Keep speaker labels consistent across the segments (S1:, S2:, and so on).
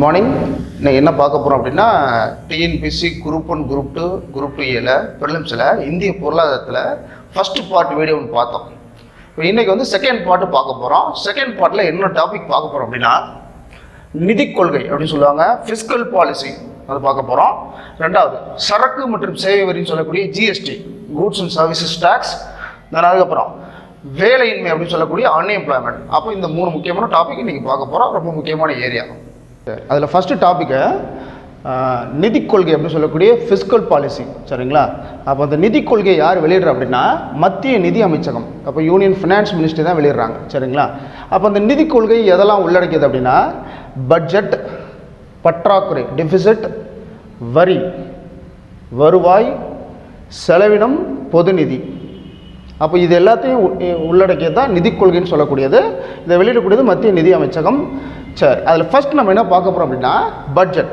S1: Morning இன்னைக்கு என்ன பார்க்க போகிறோம் அப்படின்னா TNPSC group one group two group two ஏல ப்ரிலிம்ஸில் இந்திய பொருளாதாரத்தில் ஃபஸ்ட்டு பார்ட் வீடியோ ஒன்று பார்த்தோம். இப்போ இன்றைக்கி வந்து செகண்ட் பார்ட்டு பார்க்க போகிறோம் செகண்ட் பார்ட்டில் என்ன டாபிக் பார்க்க போகிறோம் அப்படின்னா நிதி கொள்கை அப்படின்னு சொல்லுவாங்க. ஃபிஸ்கல் பாலிசி அது பார்க்க போகிறோம் ரெண்டாவது சரக்கு மற்றும் சேவை வரின்னு சொல்லக்கூடிய GST goods and services tax then அதுக்கப்புறம் வேலையின்மை அப்படின்னு சொல்லக்கூடிய அன்எம்ப்ளாய்மெண்ட் அப்போ இந்த மூணு முக்கியமான டாபிக் இன்றைக்கி பார்க்க போகிறோம் ரொம்ப முக்கியமான ஏரியா அதில் ஃபஸ்ட்டு டாப்பிக்கை நிதி கொள்கை அப்படின்னு சொல்லக்கூடிய ஃபிஸ்கல் பாலிசி சரிங்களா? அப்போ அந்த நிதி கொள்கையை யார் வெளியிடுற அப்படின்னா மத்திய நிதி அமைச்சகம். அப்போ யூனியன் ஃபினான்ஸ் மினிஸ்ட்ரி தான் வெளியிடுறாங்க சரிங்களா? அப்போ அந்த நிதி கொள்கை எதெல்லாம் உள்ளடக்கியது அப்படின்னா பட்ஜெட் பற்றாக்குறை டெபிசிட் வரி வருவாய் செலவினம் பொது நிதி. அப்போ இது எல்லாத்தையும் உள்ளடக்கியது தான் நிதி கொள்கைன்னு சொல்லக்கூடியது. இதை வெளியிடக்கூடியது மத்திய நிதி அமைச்சகம். சரி அதில் ஃபஸ்ட் நம்ம என்ன பார்க்க போகிறோம் அப்படின்னா பட்ஜெட்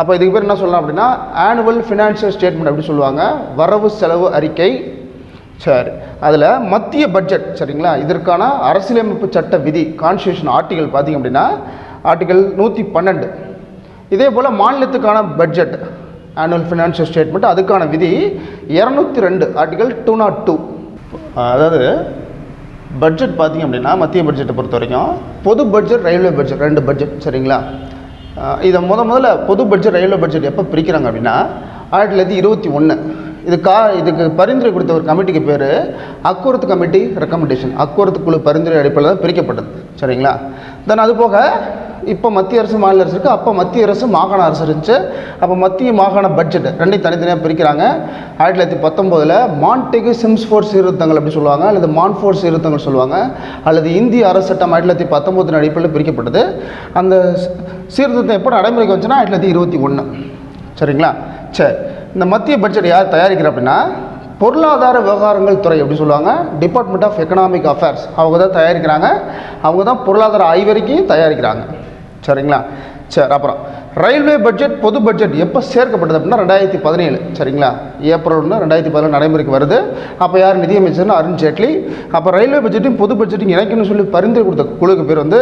S1: அப்போ இதுக்கு பேர் என்ன சொல்லலாம் அப்படின்னா ஆனுவல் ஃபினான்ஷியல் ஸ்டேட்மெண்ட் அப்படின்னு சொல்லுவாங்க. வரவு செலவு அறிக்கை. சரி அதில் மத்திய பட்ஜெட் சரிங்களா? இதற்கான அரசியலமைப்பு சட்ட விதி கான்ஸ்டியூஷன் ஆர்டிகல் பார்த்தீங்க அப்படின்னா ஆர்டிகல் நூற்றி பன்னெண்டு. இதே போல் மாநிலத்துக்கான பட்ஜெட் ஆனுவல் ஃபினான்ஷியல் ஸ்டேட்மெண்ட் அதுக்கான விதி இரநூத்தி ரெண்டு ஆர்டிகல் டூ நாட் டூ அதாவது பட்ஜெட் பார்த்தீங்க அப்படின்னா மத்திய பட்ஜெட்டை பொறுத்த வரைக்கும் பொது பட்ஜெட் ரயில்வே பட்ஜெட் ரெண்டு பட்ஜெட் சரிங்களா? இதை முத முதல்ல பொது பட்ஜெட் ரயில்வே பட்ஜெட் எப்போ பிரிக்கிறாங்க அப்படின்னா ஆயிரத்தி தொள்ளாயிரத்தி இருபத்தி ஒன்று இது கா இதுக்கு பரிந்துரை கொடுத்த ஒரு கமிட்டிக்கு பேர் அக்குவரத்து கமிட்டி ரெக்கமெண்டேஷன் அக்குவரத்து குழு பரிந்துரை அடிப்படையில் தான் பிரிக்கப்பட்டது சரிங்களா? தென் அது போக இப்போ மத்திய அரசு மாநில அரசு இருக்குது அப்போ மத்திய அரசு மாகாண அரசு இருந்துச்சு. அப்போ மத்திய மாகாண பட்ஜெட் ரெண்டையும் தனித்தனியாக பிரிக்கிறாங்க. ஆயிரத்தி தொள்ளாயிரத்தி பத்தொம்போதில் மான்டெகு சிம்ஸ்ஃபோர்ட் சீர்திருத்தங்கள் அப்படி சொல்லுவாங்க. அல்லது மான்ஃபோர்ட் சீர்திருத்தங்கள் சொல்லுவாங்க. அல்லது இந்திய அரசு சட்டம் ஆயிரத்தி தொள்ளாயிரத்தி பத்தொம்போதின் அடிப்படையில் பிரிக்கப்பட்டது. அந்த சீர்திருத்தம் எப்போ நடைமுறைக்கு வந்துச்சுன்னா ஆயிரத்தி தொள்ளாயிரத்தி இருபத்தி ஒன்று சரிங்களா? சரி. இந்த மத்திய பட்ஜெட் யார் தயாரிக்கிற அப்படின்னா பொருளாதார விவகாரங்கள் துறை எப்படி சொல்லுவாங்க. டிபார்ட்மெண்ட் ஆஃப் எக்கனாமிக் அஃபேர்ஸ் அவங்க தான் தயாரிக்கிறாங்க. அவங்க தான் பொருளாதார ஆய்வறிக்கையும் தயாரிக்கிறாங்க. சரிங்களா? சரி அப்புறம். ரயில்வே பட்ஜெட் பொது பட்ஜெட் எப்போ சேர்க்கப்பட்டது அப்படின்னா ரெண்டாயிரத்தி பதினேழு. சரிங்களா? ஏப்ரல் ஒன்று ரெண்டாயிரத்தி பதினேழு நடைமுறைக்கு வருது. அப்போ யார் நிதியமைச்சர்னு அருண் ஜேட்லி. அப்போ ரயில்வே பட்ஜெட்டையும் பொது பட்ஜெட்டையும் இணைக்கணும்னு சொல்லி பரிந்துரை கொடுத்த குழுக்கு பேர் வந்து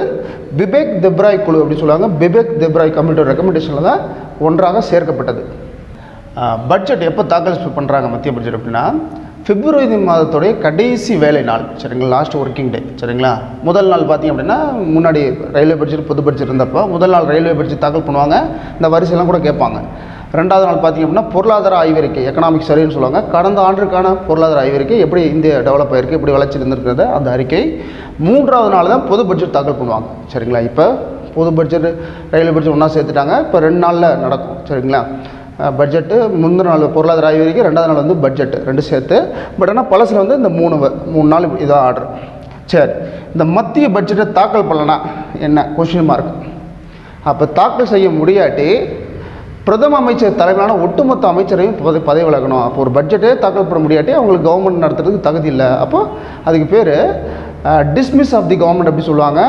S1: பிபேக் தெப்ராய் குழு அப்படின்னு சொல்லுவாங்க. பிபேக் தெப்ராய் கமிட்டியோட ரெக்கமெண்டேஷனில் தான் ஒன்றாக சேர்க்கப்பட்டது. பட்ஜெட் எப்போ தாக்கல் பண்ணுறாங்க மத்திய பட்ஜெட் அப்படின்னா பிப்ரவரி மாதத்துடைய கடைசி வேலை நாள் சரிங்களா? லாஸ்ட் ஒர்க்கிங் டே சரிங்களா? முதல் நாள் பார்த்தீங்க அப்படின்னா முன்னாடி ரயில்வே பட்ஜெட் பொது பட்ஜெட் இருந்தப்போ முதல் நாள் ரயில்வே பட்ஜெட் தாக்கல் பண்ணுவாங்க. இந்த வரிசையெல்லாம் கூட கேட்பாங்க. ரெண்டாவது நாள் பார்த்தீங்க அப்படின்னா பொருளாதார ஆய்வறிக்கை எக்கனாமிக் சரின்னு சொல்லுவாங்க. கடந்த ஆண்டுக்கான பொருளாதார ஆய்வறிக்கை எப்படி இந்தியா டெவலப் ஆகிருக்கு எப்படி வளர்ச்சி இருந்திருக்கிறது அந்த அறிக்கை மூன்றாவது நாள் தான் பொது பட்ஜெட் தாக்கல் பண்ணுவாங்க சரிங்களா? இப்போ பொது பட்ஜெட் ரயில்வே பட்ஜெட் ஒன்றா சேர்த்துட்டாங்க. இப்போ ரெண்டு நாளில் நடக்கும் சரிங்களா? பட்ஜெட்டு முந்தின நாள் பொருளாதார வரைக்கும் ரெண்டாவது நாள் வந்து பட்ஜெட்டு ரெண்டு சேர்த்து பட் ஆனால் பழசில் வந்து இந்த மூணு மூணு நாள் இதாக ஆர்டர் சரி இந்த மத்திய பட்ஜெட்டை தாக்கல் பண்ணலனா என்ன? கொஷின் மார்க் அப்போ தாக்கல் செய்ய முடியாட்டி பிரதம அமைச்சர் தலைமையிலான ஒட்டுமொத்த அமைச்சரையும் பதவி பதவி விலகணும். அப்போ ஒரு பட்ஜெட்டே தாக்கல் பண்ண முடியாட்டி அவங்களுக்கு கவர்மெண்ட் நடத்துறதுக்கு தகுதி இல்லை. அப்போ அதுக்கு பேர் டிஸ்மிஸ் ஆஃப் தி கவர்மெண்ட் அப்படி சொல்லுவாங்க.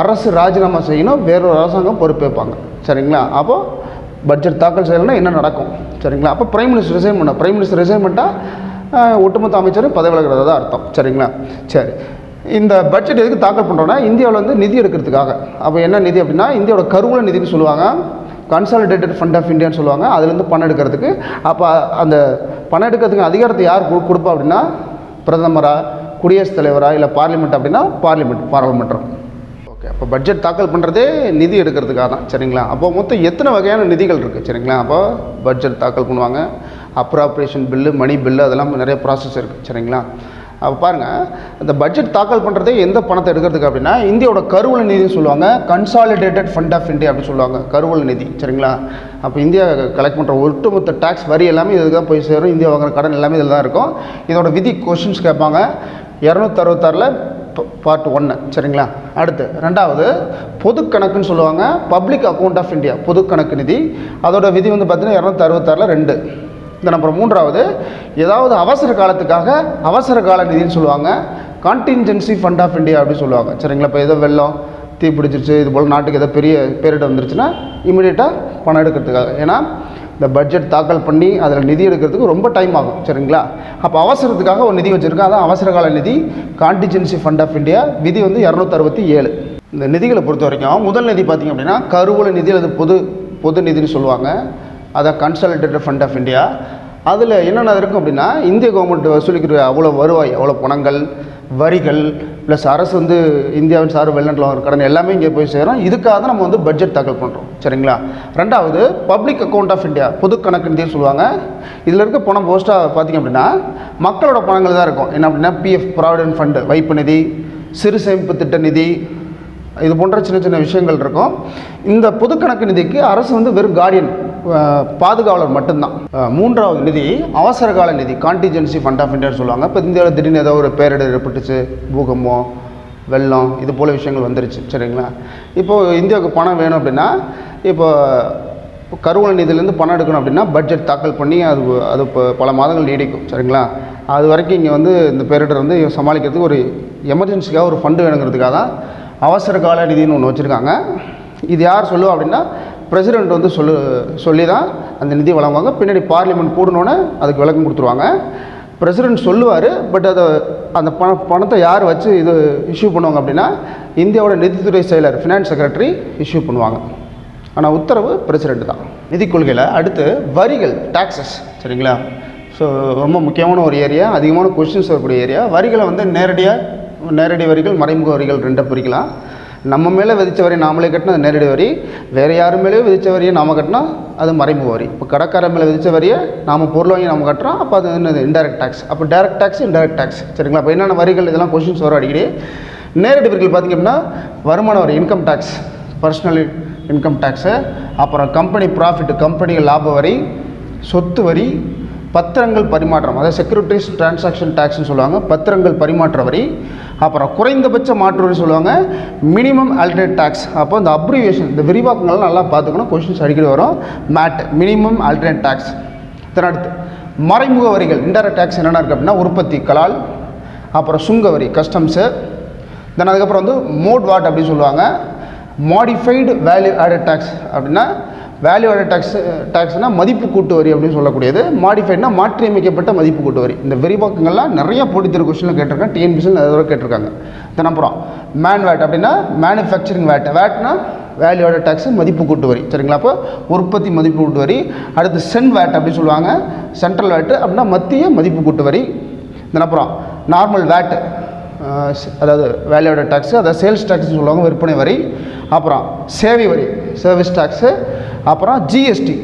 S1: அரசு ராஜினாமா செய்யணும் வேறொரு அரசாங்கம் பொறுப்பேற்பாங்க. சரிங்களா? அப்போது பட்ஜெட் தாக்கல் செய்யலைன்னா என்ன நடக்கும்? சரிங்களா? அப்போ பிரைம் மினிஸ்டர் ரிசைன் பண்ண பிரைம் மினிஸ்டர் ரிசைன் பண்ணிட்டால் ஒட்டுமொத்த அமைச்சரும் பதவி விலகிறதா தான் அர்த்தம். சரிங்களா? சரி. இந்த பட்ஜெட் எதுக்கு தாக்கல் பண்ணுறோன்னா இந்தியாவில் வந்து நிதி எடுக்கிறதுக்காக. அப்போ என்ன நிதி அப்படின்னா இந்தியாவோட கருவூல நிதின்னு சொல்லுவாங்க. கன்சாலிடேட்டட் ஃபண்ட் ஆஃப் இந்தியான்னு சொல்லுவாங்க. அதுலேருந்து பணம் எடுக்கிறதுக்கு. அப்போ அந்த பணம் எடுக்கிறதுக்கு அதிகாரத்தை யார் கொடுப்பா அப்படின்னா பிரதமரா குடியரசுத் தலைவரா இல்லை பார்லிமெண்ட் அப்படின்னா பார்லிமெண்ட் பாராளுமன்றம். ஓகே அப்போ பட்ஜெட் தாக்கல் பண்ணுறதே நிதி எடுக்கிறதுக்காக தான். சரிங்களா? அப்போ மொத்தம் எத்தனை வகையான நிதிகள் இருக்குது சரிங்களா? அப்போ பட்ஜெட் தாக்கல் பண்ணுவாங்க. அப்ராப்ரேஷன் பில்லு மணி பில்லு அதெல்லாம் நிறைய ப்ராசஸ் இருக்குது சரிங்களா? அப்போ பாருங்கள் இந்த பட்ஜெட் தாக்கல் பண்ணுறதே எந்த பணத்தை எடுக்கிறதுக்கு அப்படின்னா இந்தியாவோட கருவூல நிதின்னு சொல்லுவாங்க. கன்சாலிடேட்டட் ஃபண்ட் ஆஃப் இந்தியா அப்படின்னு சொல்லுவாங்க. கருவூல நிதி. சரிங்களா? அப்போ இந்தியா கலெக்ட் பண்ணுற ஒட்டுமொத்த டேக்ஸ் வரி எல்லாமே இதுக்கு தான் போய் சேரும். இந்தியா வாங்குற கடன் எல்லாமே இதில் தான் இருக்கும். இதோட விதி கொஷின்ஸ் கேட்பாங்க. இரநூத்தறுபத்தாறில் பார்ட் ஒன்று சரிங்களா? அடுத்து ரெண்டாவது பொது கணக்குன்னு சொல்லுவாங்க பப்ளிக் அக்கௌண்ட் ஆஃப் இந்தியா பொது கணக்கு நிதி. அதோட விதி வந்து பார்த்தீங்கன்னா இரநூத்தி அறுபத்தாறில் ரெண்டு. இந்த நம்பர் மூன்றாவது ஏதாவது அவசர காலத்துக்காக அவசர கால நிதின்னு சொல்லுவாங்க கான்டின்ஜென்சி ஃபண்ட் ஆஃப் இந்தியா அப்படின்னு சொல்லுவாங்க. சரிங்களா? இப்போ ஏதோ வெள்ளம் தீ பிடிச்சிருச்சு இது போல் நாட்டுக்கு ஏதோ பெரிய பேரிட்டு வந்துருச்சுன்னா இமீடியட்டாக பணம் எடுக்கிறதுக்காக. ஏன்னா இந்த பட்ஜெட் தாக்கல் பண்ணி அதில் நிதி எடுக்கிறதுக்கு ரொம்ப டைம் ஆகும் சரிங்களா? அப்போ அவசரத்துக்காக ஒரு நிதி வச்சுருக்கேன் அதான் அவசரகால நிதி கான்டிஜென்சி ஃபண்ட் ஆஃப் இந்தியா விதி வந்து இரநூத்தறுபத்தி ஏழு. இந்த நிதிகளை பொறுத்த வரைக்கும் முதல் நிதி பார்த்திங்க அப்படின்னா கருவூல நிதி அல்லது பொது பொது நிதின்னு சொல்லுவாங்க. அதான் கன்சாலிடேட்டட் ஃபண்ட் ஆஃப் இந்தியா அதில் என்னென்ன இருக்கும் அப்படின்னா இந்திய கவர்மெண்ட் வசூலிக்கிற அவ்வளோ வருவாய் அவ்வளோ பணங்கள் வரிகள் ப்ளஸ் அரசு வந்து இந்தியாவின் சார்பு வெளிநாட்டில் வாங்குற கடன் எல்லாமே இங்கே போய் சேரும். இதுக்காக தான் நம்ம வந்து பட்ஜெட் தாக்கல் பண்ணுறோம் சரிங்களா? ரெண்டாவது பப்ளிக் அக்கௌண்ட் ஆஃப் இந்தியா பொது கணக்கு நிதின்னு சொல்லுவாங்க. இதில் இருக்க பணம் போஸ்ட்டாக பார்த்திங்க அப்படின்னா மக்களோட பணங்கள் தான் இருக்கும். என்ன அப்படின்னா பிஎஃப் ப்ராவிடென்ட் ஃபண்டு வைப்பு நிதி சிறு சேமிப்பு திட்ட நிதி இது போன்ற சின்ன சின்ன விஷயங்கள் இருக்கும். இந்த பொது கணக்கு நிதிக்கு அரசு வந்து வெறும் கார்டியன் பாதுகாவலர் மட்டும்தான். மூன்றாவது நிதி அவசர கால நிதி கான்டிஜென்சி ஃபண்ட் ஆஃப் இந்தியான்னு சொல்லுவாங்க. இப்போ இந்தியாவில் திடீர்னு ஏதோ ஒரு பேரிடர் ஏற்பட்டுச்சு பூகம்பம் வெள்ளம் இது போல் விஷயங்கள் வந்துருச்சு சரிங்களா? இப்போது இந்தியாவுக்கு பணம் வேணும் அப்படின்னா இப்போ கருவூல நிதியிலேருந்து பணம் எடுக்கணும் அப்படின்னா பட்ஜெட் தாக்கல் பண்ணி அது அது இப்போ பல மாதங்கள் நீடிக்கும் சரிங்களா? அது வரைக்கும் இங்கே வந்து இந்த பேரிடர் வந்து சமாளிக்கிறதுக்கு ஒரு எமர்ஜென்சிக்காக ஒரு ஃபண்டு வேணுங்கிறதுக்காக தான் அவசர கால நிதின்னு ஒன்று வச்சுருக்காங்க. இது யார் சொல்லுவா அப்படின்னா பிரசிடெண்ட் வந்து சொல்லு சொல்லி தான் அந்த நிதி வழங்குவாங்க. பின்னாடி பார்லிமெண்ட் கூடனோடனே அதுக்கு விளக்கம் கொடுத்துருவாங்க. பிரசிடெண்ட் சொல்லுவார் பட் அதை அந்த பண பணத்தை யார் வச்சு இது இஷ்யூ பண்ணுவாங்க அப்படின்னா இந்தியாவோட நிதித்துறை செயலர் ஃபினான்ஸ் செக்ரட்டரி இஷ்யூ பண்ணுவாங்க. ஆனால் உத்தரவு பிரசிடெண்ட் தான். நிதி கொள்கையில் அடுத்து வரிகள் டாக்ஸஸ் சரிங்களா? ஸோ ரொம்ப முக்கியமான ஒரு ஏரியா அதிகமான கொஷின்ஸ் வரக்கூடிய ஏரியா வரிகளை வந்து நேரடியாக நேரடி வரிகள் மறைமுக வரிகள் ரெண்டை பிரிக்கலாம். நம்ம மேலே விதித்த வரி நாமளே கட்டினா அது நேரடி வரி. வேறு யார் மேலேயும் விதித்த வரியை நாம் கட்டினா அது மறைமுக வரி. இப்போ கடைக்காரன் மேலே விதித்த வரியை நாம் பொருள் வாங்கி நம்ம கட்டுறோம். அப்போ அது என்னது? இன்டெரக்ட் டேக்ஸ் அப்போ டேரக்ட் டேக்ஸ் இன்டெரக்ட் டேக்ஸ் சரிங்களா? அப்போ என்னென்ன வரிகள் இதெல்லாம் கொஷின்ஸ் வரும் அடிக்கடி. நேரடி வரிகள் பார்த்திங்க அப்படின்னா வருமான வரி income tax personal income tax அப்புறம் கம்பெனி ப்ராஃபிட் கம்பெனி லாப வரி சொத்து வரி பத்திரங்கள் பரிமாற்றம் அதாவது செக்யூரிட்டிஸ் டிரான்சாக்ஷன் டேக்ஸ்னு சொல்லுவாங்க பத்திரங்கள் பரிமாற்ற வரி அப்புறம் குறைந்தபட்ச மாற்று வரி சொல்லுவாங்க மினிமம் ஆல்டர்னேட் டேக்ஸ் அப்போ இந்த அப்ரிவியேஷன் இந்த விரிவாக்கங்கள்லாம் நல்லா பார்த்துக்கணும் கொஷின்ஸ் அடிக்கடி வரும். மேட் மினிமம் ஆல்டர்னேட் டேக்ஸ் இதன் அடுத்து மறைமுக வரிகள் இன்டைரக்ட் டேக்ஸ் என்னென்ன இருக்குது அப்படின்னா உற்பத்தி கலால் அப்புறம் சுங்க வரி கஸ்டம்ஸு தென் அதுக்கப்புறம் வந்து மோட் வாட் அப்படின்னு சொல்லுவாங்க. மாடிஃபைடு வேல்யூ ஆடட் டேக்ஸ் அப்படின்னா வேல்யூ ஆடட் டேக்ஸ் டேக்ஸ்னால் மதிப்பு கூட்டு வரி அப்படின்னு சொல்லக்கூடியது. மாடிஃபைட்னா மாற்றியமைக்கப்பட்ட மதிப்பு கூட்டு வரி. இந்த விரிவாக்கங்கள்லாம் நிறைய போட்டித்தர கொஸ்டினில் கேட்டிருக்கேன். டிஎன்பிசியில் நிறைய கேட்டிருக்காங்க. தினப்புறம் மேன் வேட் அப்படின்னா மேனுஃபேக்சரிங் வேட் வேட்னா வேல்யூ ஆடட் டேக்ஸ் மதிப்பு கூட்டு வரி. சரிங்களா? அப்போ உற்பத்தி மதிப்பு கூட்டு வரி. அடுத்து சென் வேட் அப்படின்னு சொல்லுவாங்க. சென்ட்ரல் வேட்டு அப்படின்னா மத்திய மதிப்பு கூட்டு வரி. தினப்புறம் நார்மல் வேட்டு அதாவது வேலையோட டேக்ஸு அதாவது சேல்ஸ் டேக்ஸ்னு சொல்லுவாங்க விற்பனை வரி. அப்புறம் சேவை வரி சர்வீஸ் டேக்ஸு அப்புறம் GST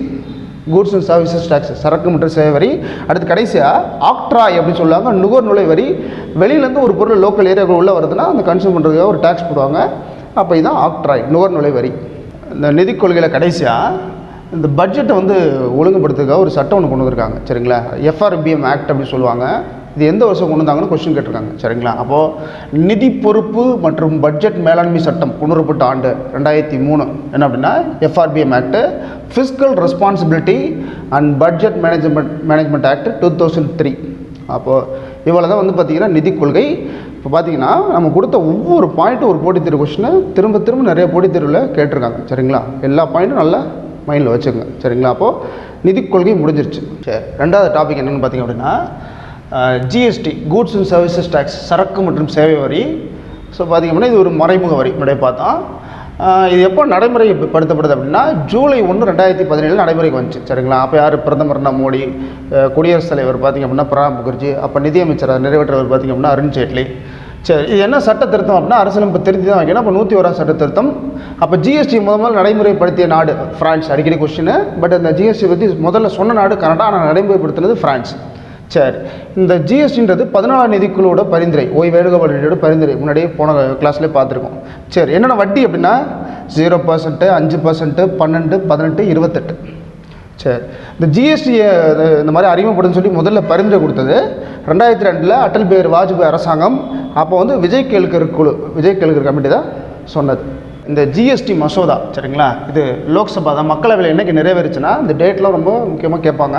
S1: goods and services tax சரக்கு மற்றும் சேவை வரி. அடுத்து கடைசியாக ஆக்ட்ராய் அப்படின்னு சொல்லுவாங்க நுகர் நுழை வரி. வெளியிலேருந்து ஒரு பொருள் லோக்கல் ஏரியாவுக்கு உள்ளே வருதுன்னா அந்த கன்சியூம் பண்ணுறதுக்காக ஒரு டேக்ஸ் போடுவாங்க. அப்போ இதுதான் ஆக்ட்ராய் நுகர் நுழை வரி. இந்த நிதி கொள்கையில் கடைசியாக இந்த பட்ஜெட்டை வந்து ஒழுங்குபடுத்துறதுக்காக ஒரு சட்டம் ஒன்று கொண்டு வந்திருக்காங்க. சரிங்களா? எஃப்ஆர்பிஎம் ஆக்ட் அப்படின்னு சொல்லுவாங்க. இது எந்த வருஷம் கொண்டு வந்தாங்கன்னு கொஸ்டின் கேட்டிருக்காங்க. சரிங்களா? அப்போது நிதி பொறுப்பு மற்றும் பட்ஜெட் மேலாண்மை சட்டம் கொண்டு வரப்பட்ட ஆண்டு ரெண்டாயிரத்தி மூணு. என்ன அப்படின்னா FRBM act fiscal responsibility and budget management management act two thousand three அப்போது இவ்வளோ தான் வந்து பார்த்திங்கன்னா நிதி கொள்கை. இப்போ பார்த்தீங்கன்னா நம்ம கொடுத்த ஒவ்வொரு பாயிண்ட்டும் ஒரு போட்டித் தேர்வு கொஸ்டினை திரும்ப திரும்ப நிறைய போட்டித் தேர்வில் கேட்டிருக்காங்க. சரிங்களா? எல்லா பாயிண்ட்டும் நல்லா மைண்டில் வச்சுக்கோங்க. சரிங்களா? அப்போது நிதி கொள்கை முடிஞ்சிருச்சு. சரி ரெண்டாவது டாபிக் என்னென்னு பார்த்தீங்க அப்படின்னா GST goods and services tax சரக்கு மற்றும் சேவை வரி. ஸோ பார்த்திங்க அப்படின்னா இது ஒரு மறைமுக வரி முறை பார்த்தோம். இது எப்போ நடைமுறைப்படுத்தப்படுது அப்படின்னா ஜூலை ஒன்று ரெண்டாயிரத்தி பதினேழு நடைமுறைக்கு வந்துச்சு. சரிங்களா? அப்போ யார்? பிரதமர்னா மோடி. குடியரசுத் தலைவர் பார்த்திங்க அப்படின்னா பிரணாப் முகர்ஜி. அப்போ நிதியமைச்சர் நிறைவேற்றவர் பார்த்திங்க அப்படின்னா அருண் ஜேட்லி. சரி இது என்ன சட்ட திருத்தம் அப்படின்னா அரசியலமைப்பு திருத்தி தான் வைக்கணும். அப்போ நூற்றி ஓராம் சட்ட திருத்தம் அப்போ ஜிஎஸ்டி முதல் முதல்ல நடைமுறைப்படுத்திய நாடு ஃப்ரான்ஸ் அடிக்கடி கொஸ்டின் பட் அந்த ஜிஎஸ்டி பற்றி முதல்ல சொன்ன நாடு கனடா. ஆனால் நடைமுறைப்படுத்தினது ஃப்ரான்ஸ் சரி இந்த ஜிஎஸ்டின்றது பதினாலாம் நிதிக்குழுவோட பரிந்துரை ஓய்வேடுகோட பரிந்துரை. முன்னாடியே போன கிளாஸ்லேயே பார்த்துருக்கோம். சரி என்னென்ன வட்டி அப்படின்னா? ஜீரோ பர்சன்ட்டு அஞ்சு பர்சன்ட்டு பன்னெண்டு பதினெட்டு இருபத்தெட்டு. சரி இந்த ஜிஎஸ்டியை இந்த மாதிரி அறிமுகப்படுன்னு சொல்லி முதல்ல பரிந்துரை கொடுத்தது ரெண்டாயிரத்தி ரெண்டில் அடல் பிஹாரி வாஜ்பாய் அரசாங்கம். அப்போ வந்து விஜய் கேளுக்கர் குழு விஜய் கேல்கர் கமிட்டி தான் சொன்னது. இந்த ஜிஎஸ்டி மசோதா சரிங்களா? இது லோக்சபா தான். மக்களவையில் என்னைக்கு நிறைவேறுச்சுன்னா இந்த டேட்லாம் ரொம்ப முக்கியமாக கேட்பாங்க.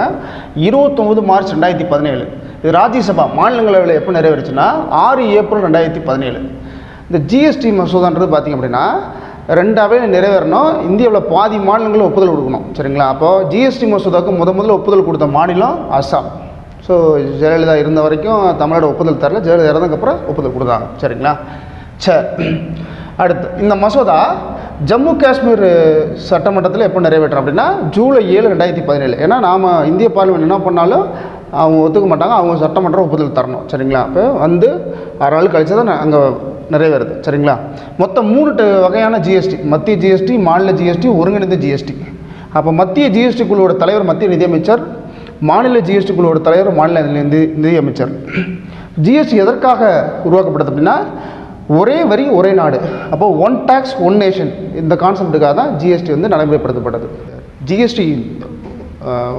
S1: இருபத்தொம்பது மார்ச் ரெண்டாயிரத்தி பதினேழு. இது ராஜ்யசபா மாநிலங்களவையில் எப்போ நிறைவேறுச்சுன்னா? ஆறு ஏப்ரல் ரெண்டாயிரத்தி பதினேழு. இந்த ஜிஎஸ்டி மசோதான்றது பார்த்திங்க அப்படின்னா ரெண்டாவே நிறைவேறணும். இந்தியாவில் பாதி மாநிலங்களும் ஒப்புதல் கொடுக்கணும் சரிங்களா? அப்போது ஜிஎஸ்டி மசோதாவுக்கு முத முதல்ல ஒப்புதல் கொடுத்த மாநிலம் அஸ்ஸாம் ஸோ ஜெயலலிதா இருந்த வரைக்கும் தமிழோட ஒப்புதல் தரல. ஜெயலலிதா இறந்ததுக்கப்புறம் ஒப்புதல் கொடுத்தாங்க சரிங்களா? சரி
S2: அடுத்து இந்த மசோதா ஜம்மு காஷ்மீர் சட்டமன்றத்தில் எப்போ நிறைவேற்றோம் அப்படின்னா ஜூலை ஏழு ரெண்டாயிரத்தி பதினேழு. ஏன்னா நாம் இந்திய பார்லிமெண்ட் என்ன பண்ணாலும் அவங்க ஒத்துக்க மாட்டாங்க அவங்க சட்டமன்றம் ஒப்புதல் தரணும். சரிங்களா? அப்போ வந்து ஆறு நாள் கழிச்சு தான் அங்கே நிறைவேறுது. சரிங்களா? மொத்தம் மூணு வகையான ஜிஎஸ்டி மத்திய ஜிஎஸ்டி மாநில ஜிஎஸ்டி ஒருங்கிணைந்த ஜிஎஸ்டி அப்போ மத்திய ஜிஎஸ்டி குழுவோட தலைவர் மத்திய நிதியமைச்சர் மாநில ஜிஎஸ்டி குழுவோட தலைவர் மாநில நிதி நிதியமைச்சர். ஜிஎஸ்டி எதற்காக உருவாக்கப்பட்டது அப்படின்னா ஒரே வரி ஒரே நாடு. அப்போ ஒன் டேக்ஸ் ஒன் நேஷன் இந்த கான்செப்டுக்காக தான் ஜிஎஸ்டி வந்து நடைமுறைப்படுத்தப்பட்டது. ஜிஎஸ்டி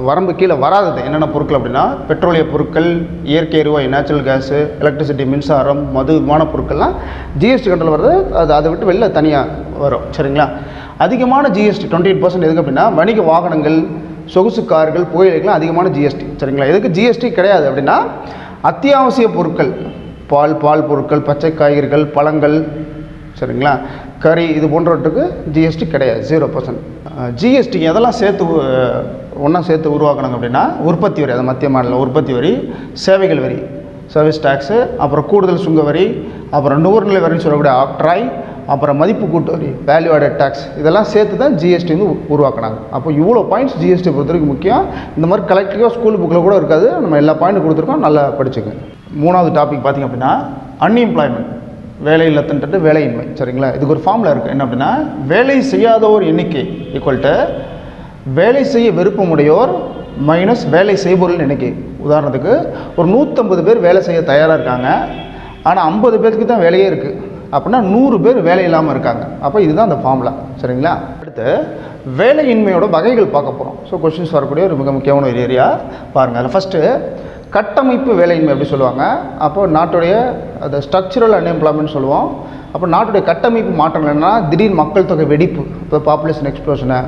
S2: வரம்பு கீழே வராதது. என்னென்ன பொருட்கள் அப்படின்னா பெட்ரோலிய பொருட்கள் இயற்கை எரிவாயு நேச்சுரல் கேஸு எலக்ட்ரிசிட்டி மின்சாரம் மது விமான பொருட்கள்லாம் ஜிஎஸ்டி கண்ட்ரோல் வருது. அது அதை விட்டு வெளில தனியாக வரும். சரிங்களா? அதிகமான ஜிஎஸ்டி டுவெண்ட்டி எயிட் பர்சன்ட் எதுக்கு அப்படின்னா வணிக வாகனங்கள் சொகுசு கார்கள் புகையிலைகள்லாம் அதிகமான ஜிஎஸ்டி சரிங்களா? எதுக்கு ஜிஎஸ்டி கிடையாது அப்படின்னா அத்தியாவசிய பொருட்கள் பால் பால் பொருட்கள் பச்சை காய்கறிகள் பழங்கள் சரிங்களா? கறி இது போன்றவற்றுக்கு ஜிஎஸ்டி கிடையாது ஜீரோ பர்சன்ட் ஜிஎஸ்டி எதெல்லாம் சேர்த்து ஒன்றா சேர்த்து உருவாக்குனாங்க அப்படின்னா உற்பத்தி வரி அது மத்திய மாநில உற்பத்தி வரி சேவைகள் வரி சர்வீஸ் டேக்ஸு அப்புறம் கூடுதல் சுங்க வரி அப்புறம் நுகர்நிலை வரின்னு சொல்லக்கூடிய ஆக்ட்ராய் அப்புறம் மதிப்பு கூட்டு வரி வேல்யூ ஆடட் டேக்ஸ் இதெல்லாம் சேர்த்து தான் ஜிஎஸ்டி வந்து உருவாக்கினாங்க உருவாக்குனாங்க. அப்போ இவ்வளோ பாயிண்ட்ஸ் ஜிஎஸ்டி பொறுத்த வரைக்கும் முக்கியம். இந்த மாதிரி கலெக்டிவாக ஸ்கூல் புக்கில் கூட இருக்காது. நம்ம எல்லா பாயிண்ட்டும் கொடுத்துருக்கோம். நல்லா படிச்சுக்கோங்க. மூணாவது டாபிக் பார்த்திங்க அப்படின்னா அன்எம்ப்ளாய்மெண்ட் வேலை இல்லத்துன்றது வேலையின்மை சரிங்களா? இதுக்கு ஒரு ஃபார்முலா இருக்குது என்ன அப்படின்னா வேலை செய்யாதோர் எண்ணிக்கை ஈக்குவல் டு வேலை செய்ய விருப்பமுடையோர் மைனஸ் வேலை செய்பவர்கள் எண்ணிக்கை. உதாரணத்துக்கு ஒரு நூற்றம்பது பேர் வேலை செய்ய தயாராக இருக்காங்க. ஆனால் ஐம்பது பேருக்கு தான் வேலையே இருக்குது அப்படின்னா நூறு பேர் வேலை இல்லாமல் இருக்காங்க. அப்போ இதுதான் அந்த ஃபார்முலா சரிங்களா? அடுத்து வேலையின்மையோட வகைகள் பார்க்க போகிறோம் ஸோ கொஷின்ஸ் வரக்கூடிய ஒரு மிக முக்கியமான ஒரு ஏரியா பாருங்கள் அதில் ஃபஸ்ட்டு கட்டமைப்பு வேலையின்மை அப்படி சொல்லுவாங்க. அப்போ நாட்டுடைய அந்த ஸ்ட்ரக்சரல் அன்எம்ப்ளாய்மெண்ட் சொல்லுவோம். அப்போ நாட்டுடைய கட்டமைப்பு மாற்றங்கள் என்னென்னா திடீர் மக்கள் தொகை வெடிப்பு இப்போ பாப்புலேஷன் எக்ஸ்ப்ளோஷனை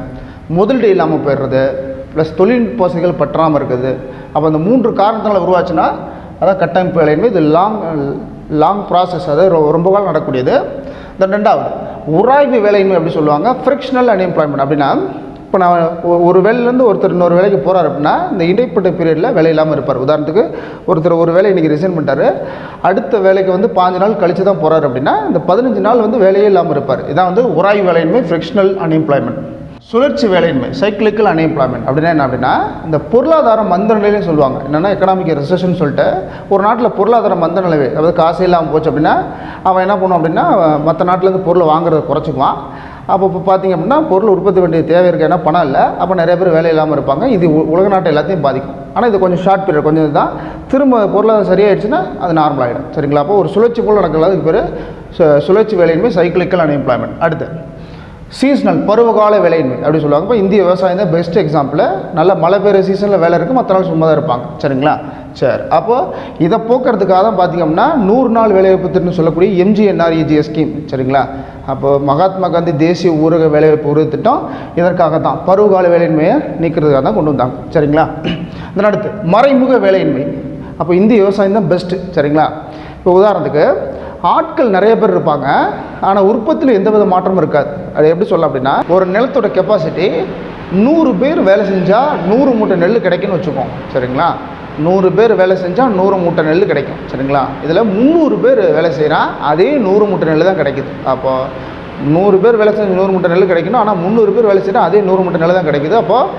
S2: முதலீடு இல்லாமல் போயிடுறது ப்ளஸ் தொழில்நுட்ப வசதிகள் பற்றாமல் இருக்குது. அப்போ அந்த மூன்று காரணத்தினால உருவாச்சுன்னா அதான் கட்டமைப்பு வேலையின்மை. இது லாங் லாங் ப்ராசஸ் அது ரொம்ப காலம் நடக்கக்கூடியது. தென் ரெண்டாவது உராய்வு வேலையின்மை அப்படி சொல்லுவாங்க. ஃப்ரிக்ஷனல் அன்எம்ப்ளாய்மெண்ட் அப்படின்னா இப்போ நான் ஒரு வேலையிலேருந்து ஒருத்தர் இன்னொரு வேலைக்கு போகிறார் அப்படின்னா இந்த இடைப்பட்ட பீரியடில் வேலை இல்லாமல் இருப்பார். உதாரணத்துக்கு ஒருத்தர் ஒரு வேலை இன்றைக்கி ரிசைன் பண்ணிட்டாரு. அடுத்த வேலைக்கு வந்து பாஞ்சு நாள் கழித்து தான் போகிறார் அப்படின்னா இந்த பதினஞ்சு நாள் வந்து வேலையே இல்லாமல் இருப்பார். இதான் வந்து உராய்வு வேலையின்மை ஃப்ரிக்ஷனல் அன்எம்ப்ளாய்மெண்ட் சுழற்சி வேலையின்மை சைக்கிளிக்கல் அன்எம்ப்ளாய்மெண்ட் அப்படின்னா என்ன அப்படின்னா இந்த பொருளாதார மந்த நிலையிலையும் சொல்லுவாங்க. என்னென்னா எக்கனாமிக் ரெசஷன் சொல்லிட்டு ஒரு நாட்டில் பொருளாதார மந்த நிலை அதாவது காசு இல்லாமல் போச்சு அப்படின்னா அவன் என்ன பண்ணுவான் அப்படின்னா மற்ற நாட்டிலேருந்து பொருளை வாங்குறத குறைச்சிக்குவான். அப்போ இப்போ பார்த்தீங்க அப்படின்னா பொருள் உற்பத்தி வேண்டிய தேவை இருக்குது ஏன்னா பணம் இல்லை. அப்போ நிறைய பேர் வேலை இல்லாமல் இருப்பாங்க. இது உ- உலக நாட்டை எல்லாத்தையும் பாதிக்கும். ஆனால் இது கொஞ்சம் ஷார்ட் பீரியட் கொஞ்சம் இதுதான். திரும்ப பொருளாதாரம் சரியாயிடுச்சுன்னா அது நார்மல் ஆகிடும் சரிங்களா? அப்போ ஒரு சுழற்சி போல் நடக்கல அதுக்கு பேர். சு- சுழற்சி வேலையுமே சைக்கிளிக்கல் அன்எம்ப்ளாய்மெண்ட் அடுத்து. சீசனல் பருவகால வேலையின்மை அப்படி சொல்லுவாங்க. இப்போ இந்திய விவசாயம் தான் பெஸ்ட் எக்ஸாம்பிள் நல்ல மழை பெய்கிற சீசனில் வேலை இருக்குது மற்ற நாள் சும்மா தான் இருப்பாங்க. சரிங்களா? சரி. அப்போ இதை போக்குறதுக்காக தான் பார்த்தீங்கன்னா நூறு நாள் வேலைவாய்ப்பு திட்டம்னு சொல்லக்கூடிய எம்ஜிஎன்ஆர்இஜிஎஸ் ஸ்கீம் சரிங்களா? அப்போ மகாத்மா காந்தி தேசிய ஊரக வேலைவாய்ப்பு உறுதி திட்டம் இதற்காக தான் பருவகால வேலையின்மையை நீக்கிறதுக்காக தான் கொண்டு வந்தாங்க. சரிங்களா? அதன் அடுத்து மறைமுக வேலையின்மை. அப்போ இந்திய விவசாயம் தான் பெஸ்ட்டு சரிங்களா? இப்போ உதாரணத்துக்கு ஆட்கள் நிறைய பேர் இருப்பாங்க ஆனால் உற்பத்தியில் எந்த வித மாற்றமும் இருக்காது. அது எப்படி சொல்லலாம் அப்படின்னா ஒரு நிலத்தோட கெப்பாசிட்டி நூறு பேர் வேலை செஞ்சால் நூறு மூட்டை நெல் கிடைக்கும்னு வச்சுக்கோம் சரிங்களா? நூறு பேர் வேலை செஞ்சால் நூறு மூட்டை நெல் கிடைக்கும். சரிங்களா? இதில் முந்நூறு பேர் வேலை செய்கிறான் அதே நூறு மூட்டை நெல் தான் கிடைக்குது. அப்போ நூறு பேர் வேலை செஞ்சு நூறு மூட்டை நெல் கிடைக்கணும் ஆனால் முந்நூறு பேர் வேலை செய்யணும் அதே நூறு மூட்டை நெல் தான் கிடைக்குது. அப்போது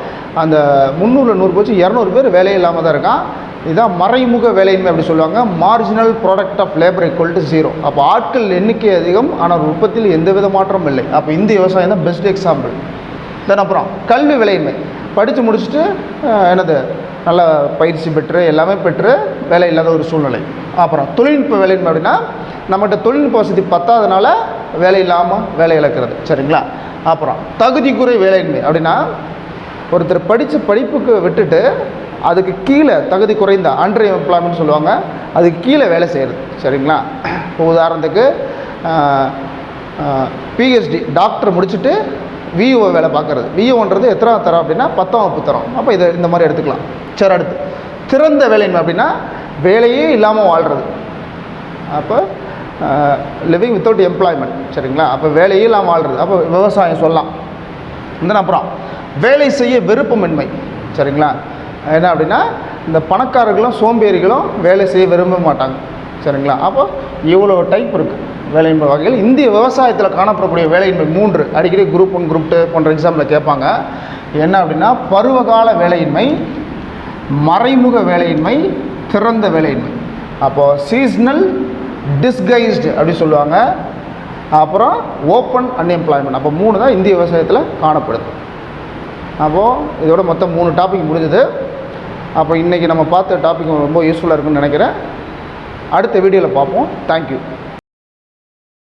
S2: அந்த முந்நூறில் நூறு போச்சு இரநூறு பேர் வேலையே இல்லாமல் தான் இருக்கான். இதுதான் மறைமுக வேலையின்மை அப்படி சொல்லுவாங்க. Marginal product of labour equal to zero அப்போ ஆட்கள் எண்ணிக்கை அதிகம் ஆனால் உற்பத்தியில் எந்த வித மாற்றமும் இல்லை. அப்போ இந்த விவசாயம் தான் பெஸ்ட் எக்ஸாம்பிள் தென் அப்புறம் கல்வி விலையின்மை. படித்து முடிச்சுட்டு என்னது நல்ல பயிற்சி பெற்று எல்லாமே பெற்று வேலை இல்லாத ஒரு சூழ்நிலை. அப்புறம் தொழில்நுட்ப வேலையின்மை அப்படின்னா நம்மகிட்ட தொழில்நுட்ப வசதி பத்தாதனால வேலை இல்லாமல் வேலை இழக்கிறது. சரிங்களா? அப்புறம் தகுதி குறை வேலையின்மை அப்படின்னா ஒருத்தர் படித்த படிப்புக்கு விட்டுட்டு அதுக்கு கீழே தகுதி குறைந்த அண்டர் எம்ப்ளாய்மெண்ட் சொல்லுவாங்க. அதுக்கு கீழே வேலை செய்கிறது சரிங்களா? இப்போ உதாரணத்துக்கு பிஹெச்டி டாக்டர் முடிச்சுட்டு விஓ வேலை பார்க்குறது. விஓன்றது எத்தனாவது தரம் அப்படின்னா பத்தாம் வகுப்பு தரம். அப்போ இதை இந்த மாதிரி எடுத்துக்கலாம். சரி அடுத்து. திறந்த வேலையின்மை அப்படின்னா வேலையே இல்லாமல் வாழ்கிறது அப்போ லிவிங் வித்தவுட் எம்ப்ளாய்மெண்ட் சரிங்களா? அப்போ வேலையே இல்லாமல் வாழ்கிறது அப்போ விவசாயம் சொல்லலாம். இந்த அப்புறம். வேலை செய்ய விருப்பமின்மை. சரிங்களா? என்ன அப்படின்னா இந்த பணக்காரர்களும் சோம்பேறிகளும் வேலை செய்ய விரும்ப மாட்டாங்க. சரிங்களா? அப்போ இவ்வளோ டைப் இருக்குது வேலையின்மை வகைகள். இந்திய விவசாயத்தில் காணப்படக்கூடிய வேலையின்மை மூன்று. அடிக்கடி குரூப் ஒன் குரூப் டூ போன்ற எக்ஸாமில் கேட்பாங்க. என்ன அப்படின்னா பருவகால வேலையின்மை மறைமுக வேலையின்மை திறந்த வேலையின்மை அப்போது சீஸ்னல் டிஸ்கைஸ்டு அப்படின்னு சொல்லுவாங்க. அப்புறம் ஓப்பன் அன்எம்ப்ளாய்மெண்ட் அப்போ மூணு தான் இந்திய விவசாயத்தில் காணப்படுது. அப்போது இதோட மொத்தம் மூணு டாபிக் முடிஞ்சது. அப்போ இன்றைக்கி நம்ம பார்த்த டாபிக் ரொம்ப யூஸ்ஃபுல்லாக இருக்குன்னு நினைக்கிறேன். அடுத்த வீடியோவில் பார்ப்போம். தேங்க்யூ